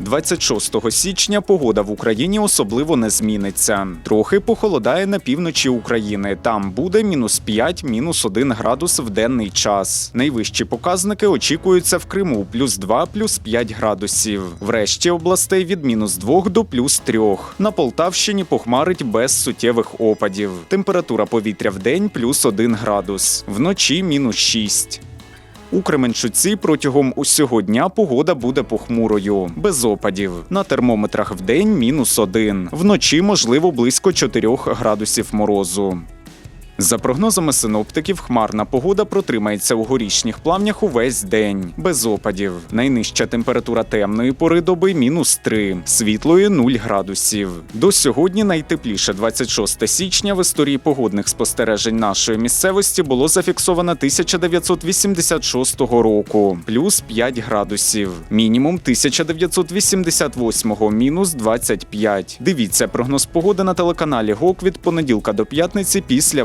26 січня погода в Україні особливо не зміниться. Трохи похолодає на півночі України. Там буде мінус 5, мінус 1 градус в денний час. Найвищі показники очікуються в Криму плюс 2, плюс 5 градусів. В решті областей від мінус 2 до плюс 3. На Полтавщині похмарить без суттєвих опадів. Температура повітря в день плюс 1 градус, вночі мінус 6. У Кременчуці протягом усього дня погода буде похмурою, без опадів. На термометрах в день мінус один. Вночі можливо близько 4 градусів морозу. За прогнозами синоптиків, хмарна погода протримається у горішніх плавнях увесь день, без опадів. Найнижча температура темної пори доби мінус 3, світлої 0 градусів. До сьогодні найтепліше 26 січня в історії погодних спостережень нашої місцевості було зафіксовано 1986 року, плюс 5 градусів. Мінімум 1988 мінус 25. Дивіться прогноз погоди на телеканалі ГОК від понеділка до п'ятниці після